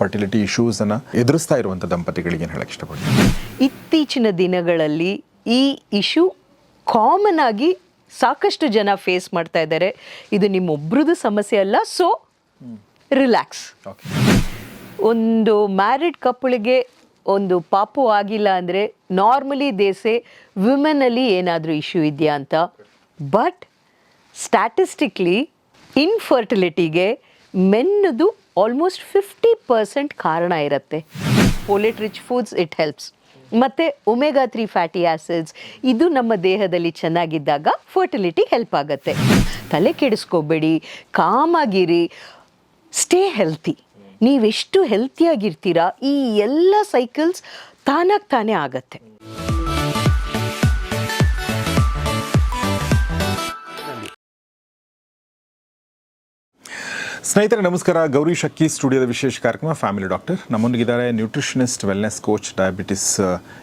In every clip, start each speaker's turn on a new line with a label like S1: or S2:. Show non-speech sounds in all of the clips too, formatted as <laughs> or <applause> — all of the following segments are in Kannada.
S1: ಫರ್ಟಿಲಿಟಿ ಇಶ್ಯೂಸನ್ನು ಎದುರಿಸ್ತಾ ಇರುವಂಥ ದಂಪತಿಗಳಿಗೆ ಏನು ಹೇಳಕ್ಕೆ ಇಷ್ಟಪಡ್ತೀನಿ.
S2: ಇತ್ತೀಚಿನ ದಿನಗಳಲ್ಲಿ ಈ ಇಶ್ಯೂ ಕಾಮನ್ ಆಗಿ ಸಾಕಷ್ಟು ಜನ ಫೇಸ್ ಮಾಡ್ತಾ ಇದ್ದಾರೆ. ಇದು ನಿಮ್ಮೊಬ್ರದ್ದು ಸಮಸ್ಯೆ ಅಲ್ಲ ಸೊ ರಿಲ್ಯಾಕ್ಸ್ ಒಂದು ಮ್ಯಾರಿಡ್ ಕಪ್ಪಳಿಗೆ ಒಂದು ಪಾಪು ಆಗಿಲ್ಲ ಅಂದರೆ ನಾರ್ಮಲಿ ದೇಸೆ ವಿಮೆನಲ್ಲಿ ಏನಾದರೂ ಇಶ್ಯೂ ಇದೆಯಾ ಅಂತ. ಬಟ್ ಸ್ಟ್ಯಾಟಿಸ್ಟಿಕ್ಲಿ ಇನ್ಫರ್ಟಿಲಿಟಿಗೆ ಮೆನ್ನದು ಆಲ್ಮೋಸ್ಟ್ ಫಿಫ್ಟಿ ಪರ್ಸೆಂಟ್ ಕಾರಣ ಇರುತ್ತೆ. Folate rich foods it helps ಮತ್ತು ಒಮೆಗಾ ತ್ರೀ ಫ್ಯಾಟಿ ಆಸಿಡ್ಸ್ ಇದು ನಮ್ಮ ದೇಹದಲ್ಲಿ ಚೆನ್ನಾಗಿದ್ದಾಗ ಫರ್ಟಿಲಿಟಿ ಹೆಲ್ಪ್ ಆಗುತ್ತೆ. ತಲೆ ಕೆಡಿಸ್ಕೋಬೇಡಿ, ಕಾಮಾಗಿರಿ ಸ್ಟೇ ಹೆಲ್ತಿ ನೀವೆಷ್ಟು ಹೆಲ್ತಿಯಾಗಿರ್ತೀರಾ ಈ ಎಲ್ಲ ಸೈಕಲ್ಸ್ ತಾನಾಗಿ ತಾನೇ ಆಗತ್ತೆ.
S1: ಸ್ನೇಹಿತರೆ ನಮಸ್ಕಾರ. ಗೌರಿ ಶಕ್ಕಿ ಸ್ಟುಡಿಯೋದ ವಿಶೇಷ ಕಾರ್ಯಕ್ರಮ ಫ್ಯಾಮಿಲಿ ಡಾಕ್ಟರ್. ನಮ್ಮೊಂದಿಗಿದ್ದಾರೆ nutritionist wellness coach diabetes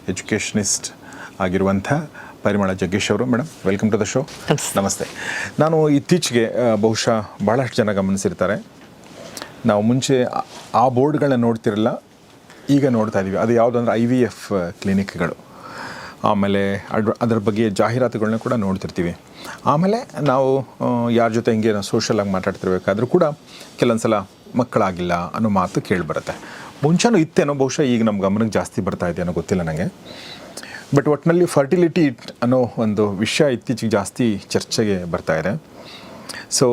S1: educationist ಆಗಿರುವಂಥ ಪರಿಮಳ ಜಗ್ಗೇಶ್ ಅವರು. Madam welcome to the show.
S2: ನಮಸ್ತೆ.
S1: ನಾನು ಇತ್ತೀಚೆಗೆ ಬಹುಶಃ ಭಾಳಷ್ಟು ಜನ ಗಮನಿಸಿರ್ತಾರೆ. ನಾವು ಮುಂಚೆ ಆ- ಆ ಬೋರ್ಡ್ಗಳನ್ನ ನೋಡ್ತಿರಲ್ಲ ಈಗ ನೋಡ್ತಾ ಇದ್ದೀವಿ ಅದು ಯಾವುದಂದ್ರೆ ಐ ವಿ ಎಫ್ ಕ್ಲಿನಿಕ್ಗಳು. ಆಮೇಲೆ ಅಡ್ ಅದರ ಬಗ್ಗೆ ಜಾಹೀರಾತುಗಳನ್ನ ಕೂಡ ನೋಡ್ತಿರ್ತೀವಿ. ಆಮೇಲೆ ನಾವು ಯಾರ ಜೊತೆ ಹಿಂಗೆ ನಾವು ಆಗಿ ಮಾತಾಡ್ತಿರ್ಬೇಕಾದ್ರೂ ಕೂಡ ಕೆಲವೊಂದು ಸಲ ಮಕ್ಕಳಾಗಿಲ್ಲ ಅನ್ನೋ ಮಾತು ಕೇಳಿಬರುತ್ತೆ. ಮುಂಚೆನೂ ಇತ್ತೇನೋ, ಬಹುಶಃ ಈಗ ನಮ್ಮ ಗಮನಕ್ಕೆ ಜಾಸ್ತಿ ಬರ್ತಾ ಇದೆ ಅನ್ನೋ ಗೊತ್ತಿಲ್ಲ ನನಗೆ ಬಟ್ ಒಟ್ಟಿನಲ್ಲಿ ಫರ್ಟಿಲಿಟಿ ಅನ್ನೋ ಒಂದು ವಿಷಯ ಇತ್ತೀಚೆಗೆ ಜಾಸ್ತಿ ಚರ್ಚೆಗೆ ಬರ್ತಾ ಇದೆ. ಸೊ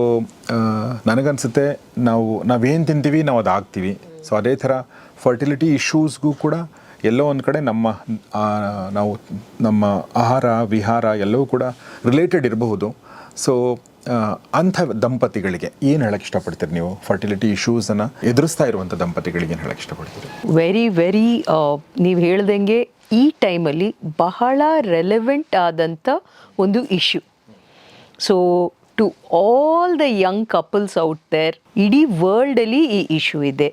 S1: ನನಗನ್ಸುತ್ತೆ ನಾವು, ನಾವೇನು ತಿಂತೀವಿ, ನಾವು ಅದಾಗ್ತೀವಿ. ಸೊ ಅದೇ ಥರ ಫರ್ಟಿಲಿಟಿ ಇಶ್ಯೂಸ್ಗೂ ಕೂಡ ಎಲ್ಲೋ ಒಂದು ಕಡೆ ನಮ್ಮ ನಾವು ನಮ್ಮ ಆಹಾರ ವಿಹಾರ ಎಲ್ಲವೂ ಕೂಡ ರಿಲೇಟೆಡ್ ಇರಬಹುದು. ಸೊ ಅಂಥ ದಂಪತಿಗಳಿಗೆ ಏನು ಹೇಳಕ್ಕೆ ಇಷ್ಟಪಡ್ತೀರಿ ನೀವು? ಫರ್ಟಿಲಿಟಿ ಇಶ್ಯೂಸನ್ನು ಎದುರಿಸ್ತಾ ಇರುವಂಥ ದಂಪತಿಗಳಿಗೆ ಏನು ಹೇಳಕ್ಕೆ ಇಷ್ಟಪಡ್ತೀರಿ?
S2: ವೆರಿ ವೆರಿ ನೀವು ಹೇಳ್ದಂಗೆ ಈ ಟೈಮಲ್ಲಿ ಬಹಳ ರೆಲೆವೆಂಟ್ ಆದಂಥ ಒಂದು issue so to all the young couples out there ಇಡೀ ವರ್ಲ್ಡಲ್ಲಿ ಈ ಇಶ್ಯೂ ಇದೆ.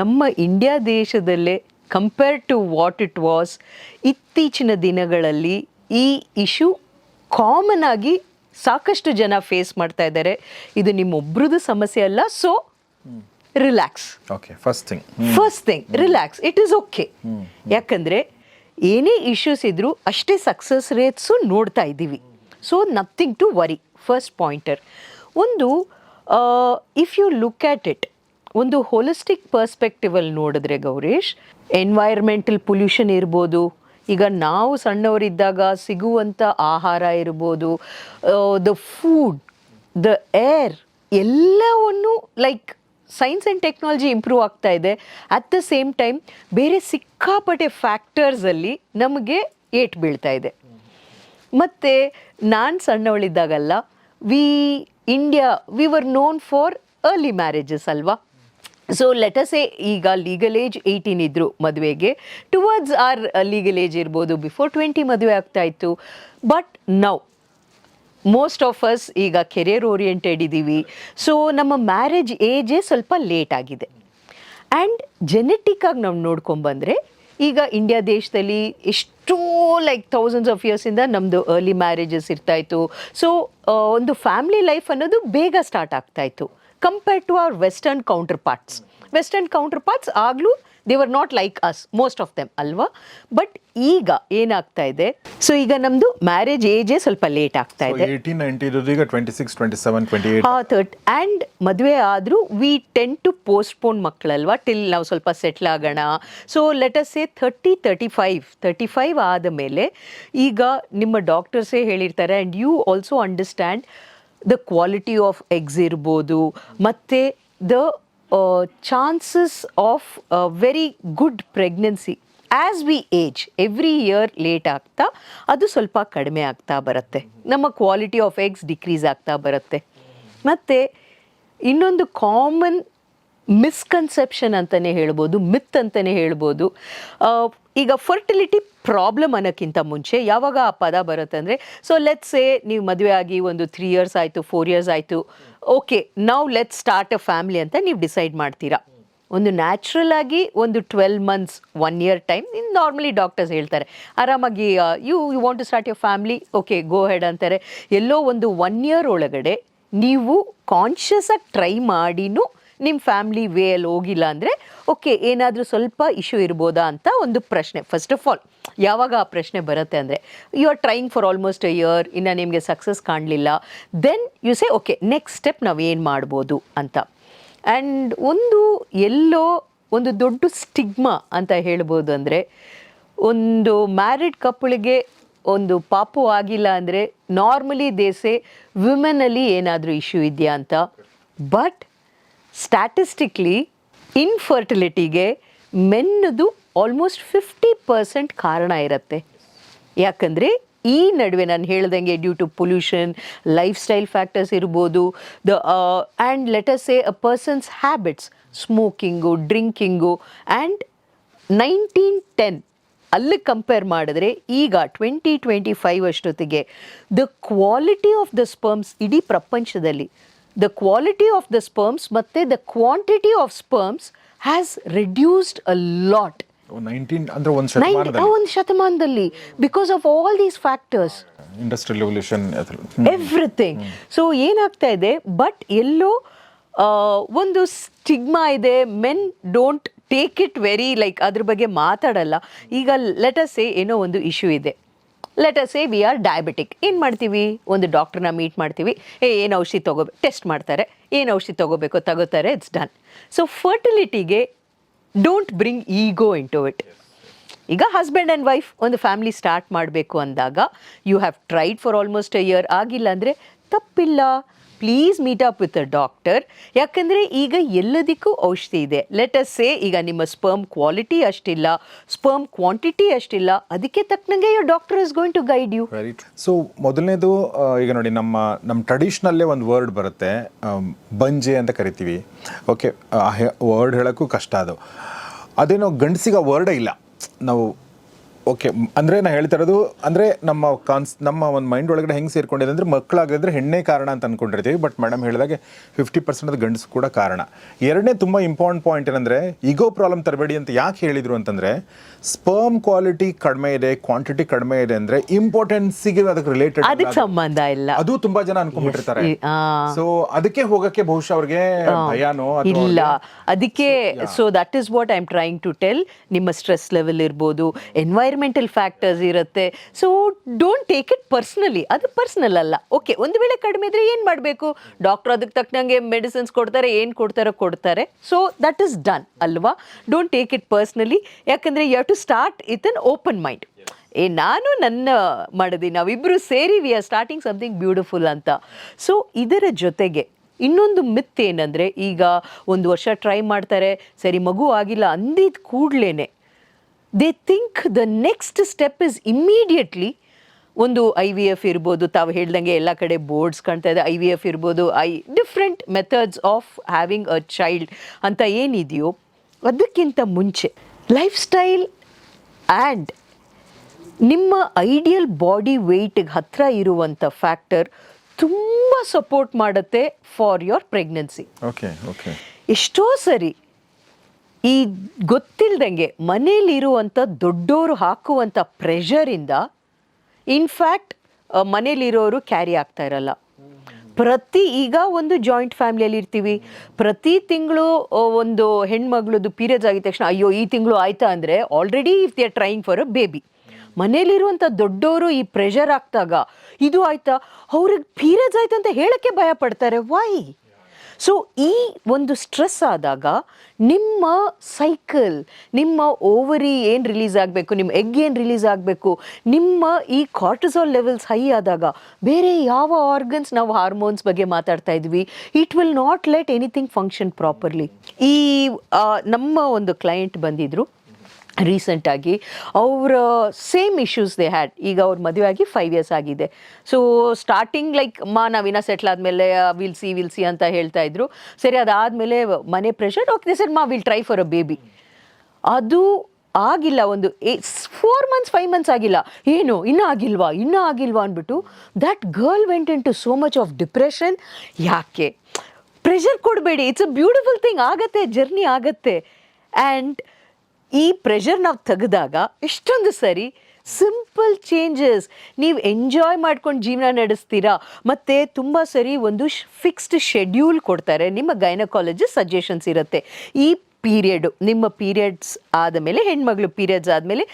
S2: ನಮ್ಮ ಇಂಡಿಯಾ ದೇಶದಲ್ಲೇ compare to what it was ಇತ್ತೀಚಿನ ದಿನಗಳಲ್ಲಿ ಈ ಇಶ್ಯೂ ಕಾಮನ್ ಆಗಿ ಸಾಕಷ್ಟು ಜನ ಫೇಸ್ ಮಾಡ್ತಾ ಇದ್ದಾರೆ. ಇದು ನಿಮ್ಮೊಬ್ರದ್ದು ಸಮಸ್ಯೆ ಅಲ್ಲ. So relax
S1: okay first thing
S2: first thing relax it is okay ಯಾಕಂದರೆ ಏನೇ ಇಶ್ಯೂಸ್ ಇದ್ರು ಅಷ್ಟೇ ಸಕ್ಸಸ್ ರೇಟ್ಸು ನೋಡ್ತಾ ಇದ್ದೀವಿ. So nothing to worry first pointer ಒಂದು if you look at it ಒಂದು ಹೋಲಿಸ್ಟಿಕ್ ಪರ್ಸ್ಪೆಕ್ಟಿವಲ್ಲಿ ನೋಡಿದ್ರೆ ಗೌರೀಶ್ ಎನ್ವೈರ್ಮೆಂಟಲ್ ಪೊಲ್ಯೂಷನ್ ಇರ್ಬೋದು, ಈಗ ನಾವು ಸಣ್ಣವರಿದ್ದಾಗ ಸಿಗುವಂಥ ಆಹಾರ ಇರ್ಬೋದು ದ ಫುಡ್ ದ ಏರ್ ಎಲ್ಲವನ್ನು like science and technology improve ಆಗ್ತಾ ಇದೆ. ಅಟ್ ದ ಸೇಮ್ ಟೈಮ್ ಬೇರೆ ಸಿಕ್ಕಾಪಟ್ಟೆ ಫ್ಯಾಕ್ಟರ್ಸಲ್ಲಿ ನಮಗೆ ಏಟ್ ಬೀಳ್ತಾ ಇದೆ. ಮತ್ತು ನಾನು ಸಣ್ಣವಳಿದ್ದಾಗಲ್ಲ we India we were known for early marriages ಅಲ್ವಾ? ಸೊ ಲೆಟಸೆ ಈಗ ಲೀಗಲ್ ಏಜ್ ಏಯ್ಟೀನ್ ಇದ್ದರು ಮದುವೆಗೆ. ಟುವರ್ಡ್ಸ್ ಆರ್ ಲೀಗಲ್ ಏಜ್ ಇರ್ಬೋದು ಬಿಫೋರ್ ಟ್ವೆಂಟಿ ಮದುವೆ ಆಗ್ತಾ ಇತ್ತು. But now most of us ಈಗ ಕೆರಿಯರ್ ಓರಿಯೆಂಟೆಡ್ ಇದ್ದೀವಿ ಸೊ ನಮ್ಮ ಮ್ಯಾರೇಜ್ ಏಜೇ ಸ್ವಲ್ಪ ಲೇಟ್ ಆಗಿದೆ. ಆ್ಯಂಡ್ ಜೆನೆಟಿಕ್ಕಾಗಿ ನಾವು ನೋಡ್ಕೊಂಬಂದರೆ ಈಗ ಇಂಡಿಯಾ ದೇಶದಲ್ಲಿ ಎಷ್ಟೋ ಲೈಕ್ ಥೌಸಂಡ್ಸ್ ಆಫ್ ಇಯರ್ಸಿಂದ ನಮ್ಮದು ಅರ್ಲಿ ಮ್ಯಾರೇಜಸ್ ಇರ್ತಾಯಿತ್ತು ಸೊ ಒಂದು ಫ್ಯಾಮಿಲಿ ಲೈಫ್ ಅನ್ನೋದು ಬೇಗ ಸ್ಟಾರ್ಟ್ ಆಗ್ತಾಯಿತ್ತು compare to our western counterparts western counterparts ಆಗಲೂ they were not like us most of them ಅಲ್ವಾ? ಬಟ್ ಈಗ ಏನಾಗ್ತಾ ಇದೆ? ಸೊ ಈಗ ನಮ್ಮದು ಮ್ಯಾರೇಜ್ ಏಜೇ ಸ್ವಲ್ಪ ಲೇಟ್ ಆಗ್ತಾ ಇದೆ. ಥರ್ಟ್ ಆ್ಯಂಡ್ ಮದುವೆ ಆದರೂ ವಿ ಟೆನ್ ಟು ಪೋಸ್ಟ್ಪೋನ್ ಮಕ್ಕಳಲ್ವಾ ಟಿಲ್ ನಾವು ಸ್ವಲ್ಪ ಸೆಟ್ಲ್ ಆಗೋಣ. So let us uh thirty thirty five thirty five ಆದ ಮೇಲೆ ಈಗ ನಿಮ್ಮ ಡಾಕ್ಟರ್ಸೇ ಹೇಳಿರ್ತಾರೆ and you also understand the quality of eggs ಇರ್ಬೋದು ಮತ್ತು the chances of very good pregnancy as we age every year late ಆಗ್ತಾ ಅದು ಸ್ವಲ್ಪ ಕಡಿಮೆ ಆಗ್ತಾ ಬರುತ್ತೆ. ನಮ್ಮ ಕ್ವಾಲಿಟಿ ಆಫ್ ಎಗ್ಸ್ ಡಿಕ್ರೀಸ್ ಆಗ್ತಾ ಬರುತ್ತೆ. ಮತ್ತು ಇನ್ನೊಂದು ಕಾಮನ್ ಮಿಸ್ಕನ್ಸೆಪ್ಷನ್ ಅಂತಲೇ ಹೇಳ್ಬೋದು ಮಿತ್ ಅಂತಲೇ ಹೇಳ್ಬೋದು. ಆ, ಈಗ ಫರ್ಟಿಲಿಟಿ ಪ್ರಾಬ್ಲಮ್ ಅನ್ನೋಕ್ಕಿಂತ ಮುಂಚೆ ಯಾವಾಗ ಆ ಪದ ಬರುತ್ತೆ ಅಂದರೆ ಸೊ ಲೆಟ್ಸ್ ಸೇ ನೀವು ಮದುವೆ ಆಗಿ ಒಂದು ತ್ರೀ ಇಯರ್ಸ್ ಆಯಿತು ಫೋರ್ ಇಯರ್ಸ್ ಆಯಿತು ಓಕೆ ನಾವು ಲೆಟ್ಸ್ ಸ್ಟಾರ್ಟ್ ಅ ಫ್ಯಾಮಿಲಿ ಅಂತ ನೀವು ಡಿಸೈಡ್ ಮಾಡ್ತೀರಾ. ಒಂದು ನ್ಯಾಚುರಲ್ ಆಗಿ ಒಂದು twelve months one year time in normally doctors ಹೇಳ್ತಾರೆ, ಆರಾಮಾಗಿ you you want to start your family okay go head ಅಂತಾರೆ. ಎಲ್ಲೋ ಒಂದು ಒನ್ ಇಯರ್ ಒಳಗಡೆ ನೀವು ಕಾನ್ಷಿಯಸ್ ಆಗಿ ಟ್ರೈ ಮಾಡಿನೂ ನಿಮ್ಮ ಫ್ಯಾಮ್ಲಿ ವೇಯಲ್ಲಿ ಹೋಗಿಲ್ಲ ಅಂದರೆ ಓಕೆ ಏನಾದರೂ ಸ್ವಲ್ಪ ಇಶ್ಯೂ ಇರ್ಬೋದಾ ಅಂತ ಒಂದು ಪ್ರಶ್ನೆ. ಫಸ್ಟ್ ಆಫ್ ಆಲ್ ಯಾವಾಗ ಆ ಪ್ರಶ್ನೆ ಬರುತ್ತೆ ಅಂದರೆ you are trying for almost a year ಇನ್ನು ನಿಮಗೆ ಸಕ್ಸಸ್ ಕಾಣಲಿಲ್ಲ. Then you say okay next step ನಾವು ಏನು ಮಾಡ್ಬೋದು ಅಂತ. ಆ್ಯಂಡ್ ಒಂದು ಎಲ್ಲೋ ಒಂದು ದೊಡ್ಡ ಸ್ಟಿಗ್ಮಾ ಅಂತ ಹೇಳ್ಬೋದು ಅಂದರೆ, ಒಂದು ಮ್ಯಾರಿಡ್ ಕಪ್ಪಳಿಗೆ ಒಂದು ಪಾಪು ಆಗಿಲ್ಲ ಅಂದರೆ ನಾರ್ಮಲಿ ದೇಸೆ ವಿಮೆನಲ್ಲಿ ಏನಾದರೂ ಇಶ್ಯೂ ಇದೆಯಾ ಅಂತ. ಬಟ್ ಸ್ಟ್ಯಾಟಿಸ್ಟಿಕ್ಲಿ ಇನ್ಫರ್ಟಿಲಿಟಿಗೆ ಮೆನ್ನದು ಆಲ್ಮೋಸ್ಟ್ ಫಿಫ್ಟಿ ಪರ್ಸೆಂಟ್ ಕಾರಣ ಇರುತ್ತೆ. ಯಾಕಂದರೆ ಈ ನಡುವೆ ನಾನು ಹೇಳ್ದಂಗೆ due to pollution lifestyle factors ಇರ್ಬೋದು the and let us uh a persons habits smoking drinking and nineteen ten ಅಲ್ಲಿ ಕಂಪೇರ್ ಮಾಡಿದ್ರೆ ಈಗ ಟ್ವೆಂಟಿ ಟ್ವೆಂಟಿ ಫೈವ್ ಅಷ್ಟೊತ್ತಿಗೆ the quality of the sperms ಇಡೀ ಪ್ರಪಂಚದಲ್ಲಿ the quality of the sperms ಮತ್ತೆ the quantity of sperms has reduced a lot
S1: nineteen ಅಂದ್ರೆ ಒಂದು ಶತಮಾನದಲ್ಲಿ.
S2: ಒಂದು ಶತಮಾನದಲ್ಲಿ. Because of all these factors
S1: industrial revolution
S2: everything so ಏನಾಗ್ತಾ ಇದೆ? ಬಟ್ ಎಲ್ಲೋ ಒಂದು ಸ್ಟಿಗ್ಮಾ ಇದೆ. Men don't take it very like ಅದ್ರ ಬಗ್ಗೆ ಮಾತಾಡಲ್ಲ. ಈಗ ಲೆಟಸ್ ಏನೋ ಒಂದು ಇಶ್ಯೂ ಇದೆ. Let us say we are diabetic ಏನು ಮಾಡ್ತೀವಿ? ಒಂದು ಡಾಕ್ಟ್ರನ್ನ ಮೀಟ್ ಮಾಡ್ತೀವಿ. ಏ, ಏನು ಔಷಧಿ ತೊಗೋಬೇಕು ಟೆಸ್ಟ್ ಮಾಡ್ತಾರೆ. ಏನು ಔಷಧಿ ತೊಗೋಬೇಕು, ತಗೋತಾರೆ it's done so ಫರ್ಟಿಲಿಟಿಗೆ don't bring ego into it ಈಗ ಹಸ್ಬೆಂಡ್ ಆ್ಯಂಡ್ ವೈಫ್ ಒಂದು ಫ್ಯಾಮಿಲಿ ಸ್ಟಾರ್ಟ್ ಮಾಡಬೇಕು ಅಂದಾಗ you have tried for almost a year ಆಗಿಲ್ಲ ಅಂದರೆ ತಪ್ಪಿಲ್ಲ. Please meet up with a doctor ಯಾಕಂದರೆ ಈಗ ಎಲ್ಲದಕ್ಕೂ ಔಷಧಿ ಇದೆ. ಲೆಟ್ ಅಸ್ ಸೇ ಈಗ ನಿಮ್ಮ ಸ್ಪರ್ಮ್ ಕ್ವಾಲಿಟಿ ಅಷ್ಟಿಲ್ಲ ಸ್ಪರ್ಮ್ ಕ್ವಾಂಟಿಟಿ ಅಷ್ಟಿಲ್ಲ, ಅದಕ್ಕೆ ತಕ್ಕನಂಗೆ your doctor is going to guide you
S1: right so ಮೊದಲನೇದು ಈಗ ನೋಡಿ ನಮ್ಮ ನಮ್ಮ ಟ್ರೆಡಿಷ್ನಲ್ಲೇ ಒಂದು ವರ್ಡ್ ಬರುತ್ತೆ. ಬಂಜೆ ಅಂತ ಕರಿತೀವಿ. ಓಕೆ ವರ್ಡ್ ಹೇಳೋಕ್ಕೂ ಕಷ್ಟ ಅದು. ಅದೇನೋ ಗಂಡಸಿಗೆ ವರ್ಡೇ ಇಲ್ಲ. ನಾವು ಓಕೆ ಅಂದರೆ ನಾನು ಹೇಳ್ತಾ ಇರೋದು, ಅಂದರೆ ನಮ್ಮ ಕಾನ್ಸ್, ನಮ್ಮ ಒಂದು ಮೈಂಡ್ ಒಳಗಡೆ ಹೆಂಗೆ ಸೇರ್ಕೊಂಡಿದೆ ಅಂದರೆ ಮಕ್ಕಳಾಗಿದ್ರೆ ಹೆಣ್ಣೇ ಕಾರಣ ಅಂತ ಅಂದ್ಕೊಂಡಿರ್ತೀವಿ ಬಟ್ ಮೇಡಮ್ ಹೇಳಿದಾಗೆ ಫಿಫ್ಟಿ ಪರ್ಸೆಂಟ್ ಅದು ಗಂಡಸು ಕೂಡ ಕಾರಣ. ಎರಡನೇ ತುಂಬ ಇಂಪಾರ್ಟೆಂಟ್ ಪಾಯಿಂಟ್ ಏನಂದರೆ ಈಗೋ ಪ್ರಾಬ್ಲಮ್ ತರಬೇಡಿ ಅಂತ ಯಾಕೆ ಹೇಳಿದರು ಅಂತಂದರೆ ಸ್ಪರ್ಮ್ ಕ್ವಾಲಿಟಿ ಕಡಿಮೆ ಇದೆ ಕ್ವಾಂಟಿಟಿ ಕಡಿಮೆ ಇದೆ ಅಂದ್ರೆ ಇಂಪಾರ್ಟೆನ್ಸಿಗೆ ಅದಕ್ಕೆ ರಿಲೇಟೆಡ್
S2: ಅದಕ್ಕೆ ಸಂಬಂಧ ಇಲ್ಲ.
S1: ಅದು ತುಂಬಾ ಜನ ಅನ್ಕೊಂಡ್ಬಿಟ್ಟಿರ್ತಾರೆ. ಸೊ ಅದಕ್ಕೆ ಹೋಗಕ್ಕೆ ಬಹುಶಃ ಅವ್ರಿಗೆ ಭಯನೋ
S2: ಇಲ್ಲ. ಅದಕ್ಕೆ so that is what I am trying to tell ನಿಮ್ಮ ಸ್ಟ್ರೆಸ್ ಲೆವೆಲ್ ಇರ್ಬೋದು ಎನ್ವೈರ್ಮೆಂಟಲ್ ಫ್ಯಾಕ್ಟರ್ಸ್ ಇರುತ್ತೆ. So don't take it personally ಅದು ಪರ್ಸ್ನಲ್ ಅಲ್ಲ. ಓಕೆ ಒಂದು ವೇಳೆ ಕಡಿಮೆ ಇದ್ರೆ ಏನು ಮಾಡಬೇಕು? ಡಾಕ್ಟರ್ ಅದಕ್ಕೆ ತಕ್ಕನಂಗೆ ಮೆಡಿಸಿನ್ಸ್ ಕೊಡ್ತಾರೆ ಏನು ಕೊಡ್ತಾರೋ ಕೊಡ್ತಾರೆ. ಸೊ ದಟ್ ಇಸ್ ಡನ್ ಅಲ್ವಾ? ಡೋಂಟ್ ಟೇಕ್ ಇಟ್ ಪರ್ಸ್ನಲಿ ಯಾಕಂದ್ರೆ you have to start with an open mind ಏ ನಾನು ನನ್ನ ಮಾಡಿದೆ ನಾವಿಬ್ಬರು ಸೇರಿ we are starting something beautiful ಅಂತ. ಸೊ ಇದರ ಜೊತೆಗೆ ಇನ್ನೊಂದು ಮಿತ್ ಏನಂದರೆ ಈಗ ಒಂದು ವರ್ಷ ಟ್ರೈ ಮಾಡ್ತಾರೆ ಸರಿ ಮಗು ಆಗಿಲ್ಲ ಅಂದಿದ ಕೂಡಲೇ they think the next step is immediately ಒಂದು ಐ ವಿ ಎಫ್ ಇರ್ಬೋದು ತಾವು ಹೇಳ್ದಂಗೆ ಎಲ್ಲ ಕಡೆ ಬೋರ್ಡ್ಸ್ ಕಾಣ್ತಾ ಇದೆ ಐ ವಿ ಎಫ್ ಇರ್ಬೋದು I different methods of having a child ಅಂತ ಏನಿದೆಯೋ ಅದಕ್ಕಿಂತ ಮುಂಚೆ ಲೈಫ್ ಸ್ಟೈಲ್ ಆ್ಯಂಡ್ ನಿಮ್ಮ ಐಡಿಯಲ್ ಬಾಡಿ ವೆಯ್ಟಿಗೆ ಹತ್ತಿರ ಇರುವಂಥ ಫ್ಯಾಕ್ಟರ್ ತುಂಬ ಸಪೋರ್ಟ್ ಮಾಡುತ್ತೆ for your pregnancy
S1: okay okay
S2: ಎಷ್ಟೋ ಸರಿ ಈ ಗೊತ್ತಿಲ್ದಂಗೆ ಮನೇಲಿರುವಂಥ ದೊಡ್ಡೋರು ಹಾಕುವಂಥ ಪ್ರೆಷರಿಂದ ಇನ್ಫ್ಯಾಕ್ಟ್ ಮನೇಲಿರೋರು ಕ್ಯಾರಿ ಆಗ್ತಾ ಇರಲ್ಲ. ಪ್ರತಿ ಈಗ ಒಂದು ಜಾಯಿಂಟ್ ಫ್ಯಾಮಿಲಿಯಲ್ಲಿ ಇರ್ತೀವಿ. ಪ್ರತಿ ತಿಂಗಳು ಒಂದು ಹೆಣ್ಮಗಳದ್ದು ಪೀರಿಯಡ್ಸ್ ಆಗಿದ ತಕ್ಷಣ, ಅಯ್ಯೋ, ಈ ತಿಂಗಳು ಆಯ್ತಾ ಅಂದರೆ already if they are trying for a baby ಮನೆಯಲ್ಲಿರುವಂಥ ದೊಡ್ಡವರು ಈ ಪ್ರೆಷರ್ ಆಗ್ತಾಗ ಇದು ಆಯ್ತಾ? ಅವ್ರಿಗೆ ಪೀರಿಯಡ್ಸ್ ಆಯ್ತು ಅಂತ ಹೇಳಕ್ಕೆ ಭಯ ಪಡ್ತಾರೆ. ವೈ ಸೊ ಈ ಒಂದು ಸ್ಟ್ರೆಸ್ ಆದಾಗ ನಿಮ್ಮ ಸೈಕಲ್ ನಿಮ್ಮ ಓವರಿ ಏನು ರಿಲೀಸ್ ಆಗಬೇಕು, ನಿಮ್ಮ ಎಗ್ ಏನು ರಿಲೀಸ್ ಆಗಬೇಕು, ನಿಮ್ಮ ಈ ಕಾರ್ಟಿಸೋಲ್ ಲೆವೆಲ್ಸ್ ಹೈ ಆದಾಗ ಬೇರೆ ಯಾವ ಆರ್ಗನ್ಸ್ ನಾವು ಹಾರ್ಮೋನ್ಸ್ ಬಗ್ಗೆ ಮಾತಾಡ್ತಾ ಇದ್ವಿ. It will not let anything function properly ಈ ನಮ್ಮ ಒಂದು ಕ್ಲೈಂಟ್ ಬಂದಿದ್ರು. ರೀಸೆಂಟಾಗಿ ಅವರ ಸೇಮ್ ಇಶ್ಯೂಸ್ ದೇ ಹ್ಯಾಡ್ ಈಗ ಅವ್ರ ಮದುವೆ ಆಗಿ ಫೈವ್ ಇಯರ್ಸ್ ಆಗಿದೆ. ಸೊ ಸ್ಟಾರ್ಟಿಂಗ್ ಲೈಕ್ ಮಾ ನಾವಿನ ಸೆಟ್ಲ್ ಆದಮೇಲೆ ವಿಲ್ ಸಿ ವಿಲ್ ಸಿ ಅಂತ ಹೇಳ್ತಾ ಇದ್ರು. ಸರಿ, ಅದಾದಮೇಲೆ ಮನೆ ಪ್ರೆಷರ್ ಓಕೆ ಸರ್ ಮಾ will try for a baby ಅದು ಆಗಿಲ್ಲ ಒಂದು ಫೋರ್ ಮಂತ್ಸ್ ಫೈವ್ ಮಂತ್ಸ್ ಆಗಿಲ್ಲ. ಏನು? ಇನ್ನೂ ಆಗಿಲ್ವಾ? ಇನ್ನೂ ಆಗಿಲ್ವಾ ಅಂದ್ಬಿಟ್ಟು that girl went into so much of depression ಯಾಕೆ? ಪ್ರೆಷರ್ ಕೊಡಬೇಡಿ. ಇಟ್ಸ್ ಅ ಬ್ಯೂಟಿಫುಲ್ ಥಿಂಗ್ ಆಗತ್ತೆ ಜರ್ನಿ ಆಗತ್ತೆ. ಆ್ಯಂಡ್ ಈ ಪ್ರೆಷರ್ ನಾವು ತೆಗೆದಾಗ ಎಷ್ಟೊಂದು ಸರಿ ಸಿಂಪಲ್ ಚೇಂಜಸ್ ನೀವು ಎಂಜಾಯ್ ಮಾಡ್ಕೊಂಡು ಜೀವನ ನಡೆಸ್ತೀರಾ? ಮತ್ತು ತುಂಬ ಸರಿ ಒಂದು ಫಿಕ್ಸ್ಡ್ ಶೆಡ್ಯೂಲ್ ಕೊಡ್ತಾರೆ. ನಿಮ್ಮ ಗೈನಕಾಲಜಿಸ್ಟ್ ಸಜೆಷನ್ಸ್ ಇರುತ್ತೆ. ಈ ಪೀರಿಯಡ್ ನಿಮ್ಮ ಪೀರಿಯಡ್ಸ್ ಆದಮೇಲೆ ಹೆಣ್ಮಗಳು ಪೀರಿಯಡ್ಸ್ ಆದಮೇಲೆ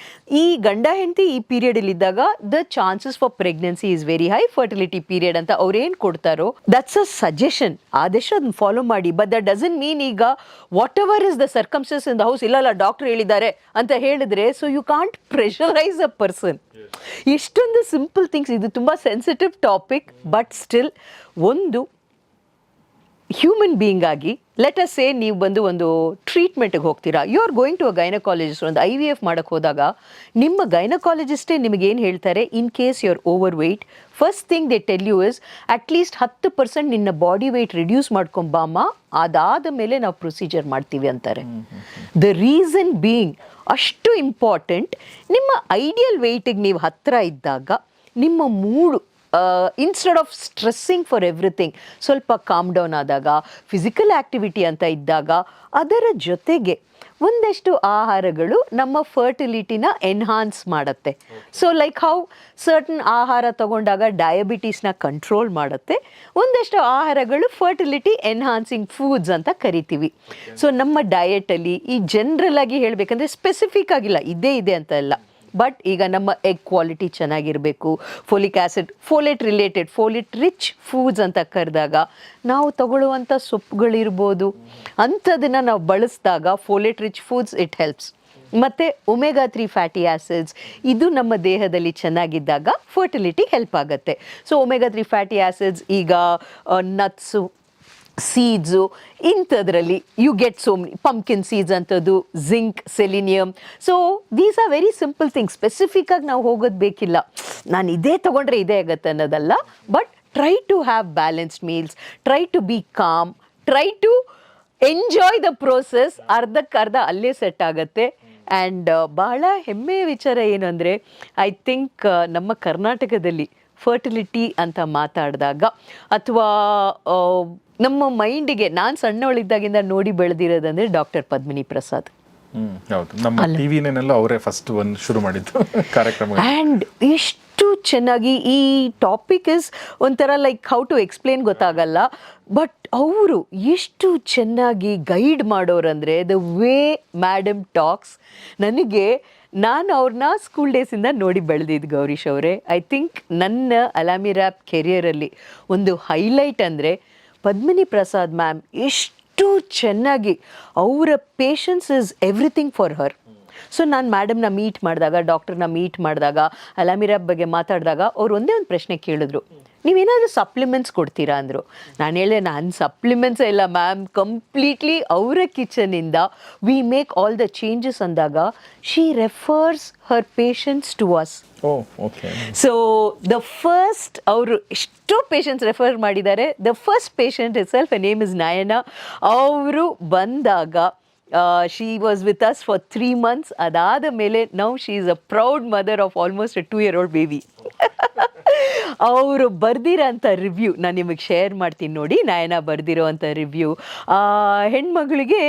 S2: ಈ ಗಂಡ ಹೆಂಡತಿ ಈ ಪೀರಿಯಡಲ್ಲಿದ್ದಾಗ the chances for pregnancy is very high fertility period ಅಂತ ಅವ್ರೇನು ಕೊಡ್ತಾರೋ ದಟ್ಸ್ ಅ ಸಜೆಷನ್. ಆದಷ್ಟು ಅದನ್ನ ಫಾಲೋ ಮಾಡಿ. ಬಟ್ ದಟ್ ಡಸನ್ ಮೀನ್ ಈಗ whatever is the circumstances in the house ಇಲ್ಲ ಡಾಕ್ಟರ್ ಹೇಳಿದ್ದಾರೆ ಅಂತ ಹೇಳಿದ್ರೆ so you can't pressurise a person. ಇಷ್ಟೊಂದು ಸಿಂಪಲ್ ಥಿಂಗ್ಸ್ ಇದು ತುಂಬ ಸೆನ್ಸಿಟಿವ್ ಟಾಪಿಕ್ ಬಟ್ ಸ್ಟಿಲ್ ಒಂದು ಹ್ಯೂಮನ್ ಬೀಯಿಂಗ್ ಆಗಿ ಲೆಟ್ ಅಸ್ ಸೇ ನೀವು ಬಂದು ಒಂದು ಟ್ರೀಟ್ಮೆಂಟ್ಗೆ ಹೋಗ್ತೀರಾ. You are going to a gynaecologist ಒಂದು ಐ ವಿ ಎಫ್ ಮಾಡೋಕ್ಕೆ ಹೋದಾಗ ನಿಮ್ಮ ಗೈನಕಾಲಜಿಸ್ಟೇ ನಿಮಗೇನು ಹೇಳ್ತಾರೆ? In case you are overweight first thing they tell you is at least ಹತ್ತು ಪರ್ಸೆಂಟ್ ನಿನ್ನ ಬಾಡಿ ವೆಯ್ಟ್ ರಿಡ್ಯೂಸ್ ಮಾಡ್ಕೊಂಬಾಮ ಅದಾದ ಮೇಲೆ ನಾವು ಪ್ರೊಸೀಜರ್ ಮಾಡ್ತೀವಿ ಅಂತಾರೆ. ದ ರೀಸನ್ ಬೀಯಿಂಗ್ ಅಷ್ಟು ಇಂಪಾರ್ಟೆಂಟ್ ನಿಮ್ಮ ಐಡಿಯಲ್ ವೆಯ್ಟಿಗೆ ನೀವು ಹತ್ತಿರ ಇದ್ದಾಗ ನಿಮ್ಮ mood instead of stressing for everything ಸ್ವಲ್ಪ ಕಾಮ್ ಡೌನ್ ಆದಾಗ ಫಿಸಿಕಲ್ ಆ್ಯಕ್ಟಿವಿಟಿ ಅಂತ ಇದ್ದಾಗ ಅದರ ಜೊತೆಗೆ ಒಂದಷ್ಟು ಆಹಾರಗಳು ನಮ್ಮ ಫರ್ಟಿಲಿಟಿನ ಎನ್ಹಾನ್ಸ್ ಮಾಡುತ್ತೆ. ಸೊ ಲೈಕ್ ಹೌ ಸರ್ಟನ್ ಆಹಾರ ತಗೊಂಡಾಗ ಡಯಾಬಿಟೀಸ್ನ ಕಂಟ್ರೋಲ್ ಮಾಡುತ್ತೆ. ಒಂದಷ್ಟು ಆಹಾರಗಳು ಫರ್ಟಿಲಿಟಿ ಎನ್ಹಾನ್ಸಿಂಗ್ ಫುಡ್ಸ್ ಅಂತ ಕರಿತೀವಿ. ಸೊ ನಮ್ಮ ಡಯೆಟಲ್ಲಿ ಈ ಜನರಲ್ ಆಗಿ ಹೇಳಬೇಕಂದ್ರೆ ಸ್ಪೆಸಿಫಿಕ್ ಆಗಿಲ್ಲ ಇದೇ ಇದೆ ಅಂತ ಇಲ್ಲ ಬಟ್ ಈಗ ನಮ್ಮ ಎಗ್ ಕ್ವಾಲಿಟಿ ಚೆನ್ನಾಗಿರಬೇಕು. Folic acid folate related folate rich foods ಅಂತ ಕರೆದಾಗ ನಾವು ತಗೊಳ್ಳುವಂಥ ಸೊಪ್ಪುಗಳಿರ್ಬೋದು. ಅಂಥದನ್ನು ನಾವು ಬಳಸಿದಾಗ folate rich foods it helps ಮತ್ತು ಒಮೆಗಾ ತ್ರೀ ಫ್ಯಾಟಿ ಆ್ಯಸಿಡ್ಸ್ ಇದು ನಮ್ಮ ದೇಹದಲ್ಲಿ ಚೆನ್ನಾಗಿದ್ದಾಗ ಫರ್ಟಿಲಿಟಿ ಹೆಲ್ಪ್ ಆಗುತ್ತೆ. So omega three fatty acids ಈಗ ನಟ್ಸು ಸೀಡ್ಸು ಇಂಥದ್ರಲ್ಲಿ you get so many pumpkin seeds ಅಂಥದ್ದು zinc selenium so these are very simple things ಸ್ಪೆಸಿಫಿಕ್ಕಾಗಿ ನಾವು ಹೋಗೋದು ಬೇಕಿಲ್ಲ. ನಾನು ಇದೇ ತೊಗೊಂಡ್ರೆ ಇದೇ ಆಗುತ್ತೆ ಅನ್ನೋದಲ್ಲ. But try to have balanced meals try to be calm try to enjoy the process ಅರ್ಧಕ್ಕರ್ಧ ಅಲ್ಲೇ ಸೆಟ್ ಆಗುತ್ತೆ. ಆ್ಯಂಡ್ ಬಹಳ ಹೆಮ್ಮೆಯ ವಿಚಾರ ಏನು ಅಂದರೆ ಐ ಥಿಂಕ್ ನಮ್ಮ ಕರ್ನಾಟಕದಲ್ಲಿ ಫರ್ಟಿಲಿಟಿ ಅಂತ ಮಾತಾಡಿದಾಗ, ಅಥವಾ ನಮ್ಮ ಮೈಂಡಿಗೆ ನಾನು ಸಣ್ಣವಳಿದ್ದಾಗಿಂದ ನೋಡಿ ಬೆಳೆದಿರೋದಂದ್ರೆ ಡಾಕ್ಟರ್ ಪದ್ಮಿನಿ ಪ್ರಸಾದ್.
S1: ಹೌದು. ನಮ್ಮ ಟಿವಿನೆಲ್ಲ ಅವರೇ ಫಸ್ಟ್ ಒಂದು ಶುರು ಮಾಡಿದ್ದು <laughs> ಕಾರ್ಯಕ್ರಮ.
S2: ಆ್ಯಂಡ್ ಎಷ್ಟು ಚೆನ್ನಾಗಿ ಈ ಟಾಪಿಕ್ ಇಸ್ ಒಂಥರ ಲೈಕ್ ಹೌ ಟು ಎಕ್ಸ್ಪ್ಲೇನ್ ಗೊತ್ತಾಗಲ್ಲ. ಬಟ್ ಅವರು ಎಷ್ಟು ಚೆನ್ನಾಗಿ ಗೈಡ್ ಮಾಡೋರಂದರೆ ದ ವೇ ಮ್ಯಾಡಮ್ ಟಾಕ್ಸ್ ನನಗೆ ನಾನು ಅವ್ರನ್ನ ಸ್ಕೂಲ್ ಡೇಸಿಂದ ನೋಡಿ ಬೆಳೆದಿದ್ದು ಗೌರೀಶ್ ಅವರೇ. ಐ ಥಿಂಕ್ ನನ್ನ ಅಲಾಮಿ ರ್ಯಾಪ್ ಕೆರಿಯರಲ್ಲಿ ಒಂದು ಹೈಲೈಟ್ ಅಂದರೆ ಪದ್ಮಿನಿ ಪ್ರಸಾದ್ ಮ್ಯಾಮ್ ಎಷ್ಟು ಚೆನ್ನಾಗಿ ಅವರ patience is everything for her so ನಾನು ಮ್ಯಾಡಮ್ನ ಮೀಟ್ ಮಾಡಿದಾಗ ಡಾಕ್ಟರ್ನ ಮೀಟ್ ಮಾಡಿದಾಗ ಅಲಾಮಿರಾಬ್ ಬಗ್ಗೆ ಮಾತಾಡಿದಾಗ ಅವ್ರು ಒಂದೇ ಒಂದು ಪ್ರಶ್ನೆ ಕೇಳಿದ್ರು. ನೀವೇನಾದರೂ ಸಪ್ಲಿಮೆಂಟ್ಸ್ ಕೊಡ್ತೀರಾ ಅಂದರು. ನಾನು ಹೇಳಿದೆ ನಾನು ಸಪ್ಲಿಮೆಂಟ್ಸ್ ಇಲ್ಲ ಮ್ಯಾಮ್ ಕಂಪ್ಲೀಟ್ಲಿ ಅವರ ಕಿಚನಿಂದ we make all the changes ಅಂದಾಗ she refers her patience to us so the first ಅವರು ಎಷ್ಟೋ ಪೇಷಂಟ್ಸ್ ರೆಫರ್ ಮಾಡಿದ್ದಾರೆ. The first patient is self name is Nayana ಅವರು ಬಂದಾಗ she was with us for three months ಅದಾದ ಮೇಲೆ now she is a proud mother of almost two year old baby ಅವರು ಬರ್ದಿರೋಂಥ ರಿವ್ಯೂ ನಾನು ನಿಮಗೆ ಶೇರ್ ಮಾಡ್ತೀನಿ ನೋಡಿ, ನಾಯನ ಬರ್ದಿರೋ ಅಂಥ ರಿವ್ಯೂ ಹೆಣ್ಮಗಳಿಗೆ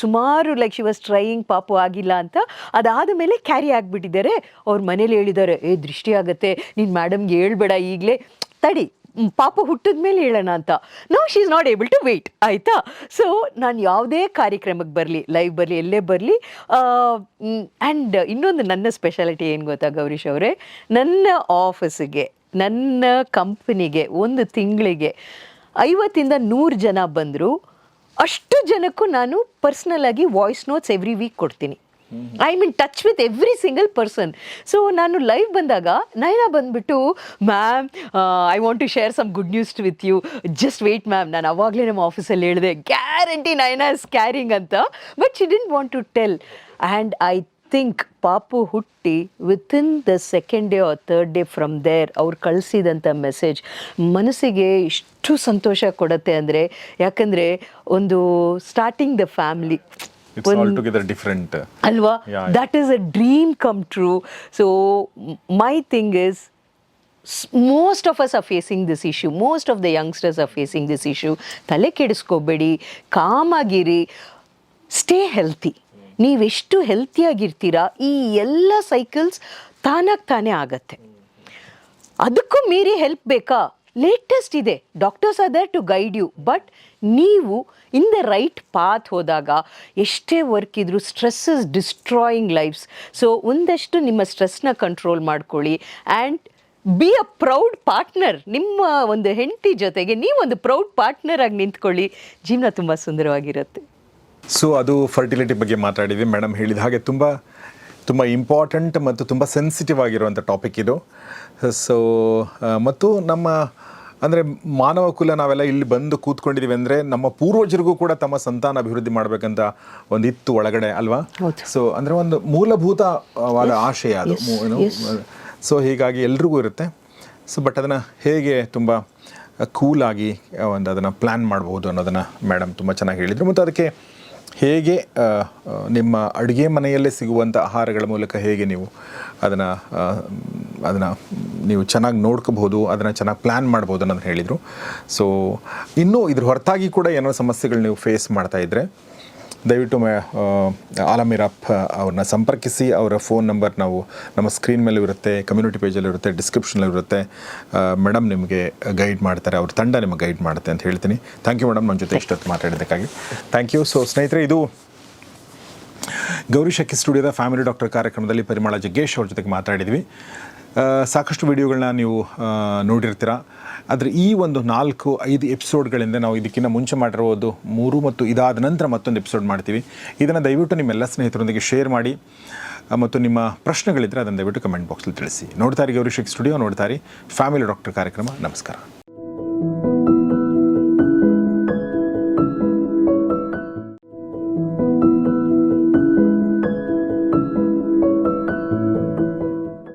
S2: ಸುಮಾರು ಲೈಕ್ ಶಿ ವಾಸ್ ಟ್ರೈಯಿಂಗ್ ಪಾಪು ಆಗಿಲ್ಲ ಅಂತ ಅದಾದ ಮೇಲೆ ಕ್ಯಾರಿ ಆಗಿಬಿಟ್ಟಿದ್ದಾರೆ. ಅವ್ರ ಮನೇಲಿ ಹೇಳಿದ್ದಾರೆ, ಏ, ದೃಷ್ಟಿ ಆಗುತ್ತೆ, ನೀನು ಮೇಡಮ್ಗೆ ಹೇಳ್ಬೇಡ ಈಗಲೇ. ತಡಿ ಪಾಪ ಹುಟ್ಟಿದ ಮೇಲೆ ಹೇಳೋಣ ಅಂತ. No she is not able to wait ಆಯಿತಾ? ಸೊ ನಾನು ಯಾವುದೇ ಕಾರ್ಯಕ್ರಮಕ್ಕೆ ಬರಲಿ ಲೈವ್ ಬರಲಿ, ಎಲ್ಲೇ ಬರಲಿ ಆ್ಯಂಡ್ ಇನ್ನೊಂದು ನನ್ನ ಸ್ಪೆಷಾಲಿಟಿ ಏನು ಗೊತ್ತಾ ಗೌರೀಶ್ ಅವರೇ? ನನ್ನ ಆಫೀಸಿಗೆ ನನ್ನ ಕಂಪ್ನಿಗೆ ಒಂದು ತಿಂಗಳಿಗೆ ಐವತ್ತಿಂದ ನೂರು ಜನ ಬಂದರು. ಅಷ್ಟು ಜನಕ್ಕೂ ನಾನು ಪರ್ಸ್ನಲ್ ಆಗಿ ವಾಯ್ಸ್ ನೋಟ್ಸ್ ಎವ್ರಿ ವೀಕ್ ಕೊಡ್ತೀನಿ. I mean touch with every single person so ನಾನು ಲೈವ್ ಬಂದಾಗ ನಯನ ಬಂದ್ಬಿಟ್ಟು ma'am I want to share some good news with you just wait ma'am ನಾನು ಅವಾಗಲೇ ನಮ್ಮ ಆಫೀಸಲ್ಲಿ ಹೇಳಿದೆ. ಗ್ಯಾರಂಟಿ ನಯನ ಇಸ್ ಕ್ಯಾರಿಂಗ್ ಅಂತ. But she didn't want to tell and I think ಪಾಪು ಹುಟ್ಟಿ within the second day or third day from there ಅವ್ರು ಕಳಿಸಿದಂಥ ಮೆಸೇಜ್ ಮನಸ್ಸಿಗೆ ಇಷ್ಟು ಸಂತೋಷ ಕೊಡುತ್ತೆ ಅಂದರೆ ಯಾಕಂದರೆ ಒಂದು ಸ್ಟಾರ್ಟಿಂಗ್ ದ ಫ್ಯಾಮ್ಲಿ
S1: ಡಿಫ್ರೆಂಟ್
S2: ಅಲ್ವಾ? That is a dream come true so my thing is most of us are facing this issue most of the youngsters are facing this issue ತಲೆ ಕೆಡಿಸ್ಕೋಬೇಡಿ ಕಾಮಾಗಿರಿ ಸ್ಟೇ ಹೆಲ್ತಿ ನೀವೆಷ್ಟು ಹೆಲ್ತಿಯಾಗಿರ್ತೀರಾ ಈ ಎಲ್ಲ ಸೈಕಲ್ಸ್ ತಾನಾಗಿ ತಾನೇ ಆಗತ್ತೆ. ಅದಕ್ಕೂ ಮೀರಿ ಹೆಲ್ಪ್ ಬೇಕಾ? ಲೇಟೆಸ್ಟ್ ಇದೆ. Doctors are to guide you but ನೀವು ಇನ್ ದ ರೈಟ್ ಪಾತ್ ಹೋದಾಗ ಎಷ್ಟೇ ವರ್ಕ್ ಇದ್ರೂ stress is destroying lives so ಒಂದಷ್ಟು ನಿಮ್ಮ ಸ್ಟ್ರೆಸ್ನ ಕಂಟ್ರೋಲ್ ಮಾಡ್ಕೊಳ್ಳಿ. And be a proud partner ನಿಮ್ಮ ಒಂದು ಹೆಂಡತಿ ಜೊತೆಗೆ ನೀವೊಂದು ಪ್ರೌಡ್ ಪಾರ್ಟ್ನರ್ ಆಗಿ ನಿಂತ್ಕೊಳ್ಳಿ. ಜೀವನ ತುಂಬ ಸುಂದರವಾಗಿರುತ್ತೆ.
S1: ಸೊ ಅದು ಫರ್ಟಿಲಿಟಿ ಬಗ್ಗೆ ಮಾತಾಡಿದ್ವಿ. ಮೇಡಮ್ ಹೇಳಿದ ಹಾಗೆ ತುಂಬ ತುಂಬ ಇಂಪಾರ್ಟೆಂಟ್ ಮತ್ತು ತುಂಬ ಸೆನ್ಸಿಟಿವ್ ಆಗಿರುವಂಥ ಟಾಪಿಕ್ ಇದು. ಸೊ ಮತ್ತು ನಮ್ಮ ಅಂದರೆ ಮಾನವ ಕುಲ ನಾವೆಲ್ಲ ಇಲ್ಲಿ ಬಂದು ಕೂತ್ಕೊಂಡಿದ್ದೀವಿ ಅಂದರೆ ನಮ್ಮ ಪೂರ್ವಜರಿಗೂ ಕೂಡ ತಮ್ಮ ಸಂತಾನ ಅಭಿವೃದ್ಧಿ ಮಾಡಬೇಕಂತ ಒಂದು ಇತ್ತು ಒಳಗಡೆ ಅಲ್ವಾ. ಸೊ ಅಂದರೆ ಒಂದು ಮೂಲಭೂತವಾದ ಆಶಯ ಅದು. ಸೊ ಹೀಗಾಗಿ ಎಲ್ರಿಗೂ ಇರುತ್ತೆ. ಸೊ ಬಟ್ ಅದನ್ನು ಹೇಗೆ ತುಂಬ ಕೂಲಾಗಿ ಒಂದು ಅದನ್ನು ಪ್ಲ್ಯಾನ್ ಮಾಡ್ಬೋದು ಅನ್ನೋದನ್ನು ಮೇಡಮ್ ತುಂಬ ಚೆನ್ನಾಗಿ ಹೇಳಿದರು. ಮತ್ತು ಅದಕ್ಕೆ ಹೇಗೆ ನಿಮ್ಮ ಅಡುಗೆ ಮನೆಯಲ್ಲೇ ಸಿಗುವಂಥ ಆಹಾರಗಳ ಮೂಲಕ ಹೇಗೆ ನೀವು ಅದನ್ನು ಅದನ್ನು ನೀವು ಚೆನ್ನಾಗಿ ನೋಡ್ಕೋಬೋದು ಅದನ್ನು ಚೆನ್ನಾಗಿ ಪ್ಲ್ಯಾನ್ ಮಾಡ್ಬೋದು ಅನ್ನೋದು ಹೇಳಿದರು. ಸೊ ಇನ್ನೂ ಇದ್ರ ಹೊರತಾಗಿ ಕೂಡ ಏನೋ ಸಮಸ್ಯೆಗಳು ನೀವು ಫೇಸ್ ಮಾಡ್ತಾ ಇದ್ದರೆ ದಯವಿಟ್ಟು ಆಲಮ್ ಆಲಮೀರಪ್ಪ ಅವ್ರನ್ನ ಸಂಪರ್ಕಿಸಿ, ಅವರ ಫೋನ್ ನಂಬರ್ ನಾವು ನಮ್ಮ ಸ್ಕ್ರೀನ್ ಮೇಲೆ ಇರುತ್ತೆ ಕಮ್ಯುನಿಟಿ ಪೇಜಲ್ಲಿ ಇರುತ್ತೆ ಡಿಸ್ಕ್ರಿಪ್ಷನಲ್ಲಿ ಇರುತ್ತೆ. ಮೇಡಮ್ ನಿಮಗೆ ಗೈಡ್ ಮಾಡ್ತಾರೆ, ಅವ್ರ ತಂಡ ನಿಮಗೆ ಗೈಡ್ ಮಾಡುತ್ತೆ ಅಂತ ಹೇಳ್ತೀನಿ. ಥ್ಯಾಂಕ್ ಯು ಮೇಡಮ್ ನನ್ನ ಜೊತೆ ಇಷ್ಟೊತ್ತು ಮಾತಾಡೋದಕ್ಕಾಗಿ ಥ್ಯಾಂಕ್ ಯು ಸೊ ಸ್ನೇಹಿತರೆ, ಇದು ಗೌರಿ ಶಕ್ಕಿ ಸ್ಟುಡಿಯೋದ ಫ್ಯಾಮಿಲಿ ಡಾಕ್ಟರ್ ಕಾರ್ಯಕ್ರಮದಲ್ಲಿ ಪರಿಮಳ ಜಗ್ಗೇಶ್ ಅವ್ರ ಜೊತೆಗೆ ಮಾತಾಡಿದ್ವಿ. ಸಾಕಷ್ಟು ವಿಡಿಯೋಗಳನ್ನ ನೀವು ನೋಡಿರ್ತೀರ. ಆದರೆ ಈ ಒಂದು ನಾಲ್ಕು, ಐದು ಎಪಿಸೋಡ್ಗಳಿಂದ ನಾವು ಇದಕ್ಕಿಂತ ಮುಂಚೆ ಮಾಡಿರೋದು ಮೂರು ಮತ್ತು ಇದಾದ ನಂತರ ಮತ್ತೊಂದು ಎಪಿಸೋಡ್ ಮಾಡ್ತೀವಿ. ಇದನ್ನು ದಯವಿಟ್ಟು ನಿಮ್ಮೆಲ್ಲ ಸ್ನೇಹಿತರೊಂದಿಗೆ ಶೇರ್ ಮಾಡಿ ಮತ್ತು ನಿಮ್ಮ ಪ್ರಶ್ನೆಗಳಿದ್ದರೆ ಅದನ್ನು ದಯವಿಟ್ಟು ಕಮೆಂಟ್ ಬಾಕ್ಸಲ್ಲಿ ತಿಳಿಸಿ. ನೋಡ್ತಾರೆ ಗೌರಿ ಶಕ್ಕಿ ಸ್ಟುಡಿಯೋ ನೋಡ್ತಾರೆ ಫ್ಯಾಮಿಲಿ ಡಾಕ್ಟರ್ ಕಾರ್ಯಕ್ರಮ, ನಮಸ್ಕಾರ.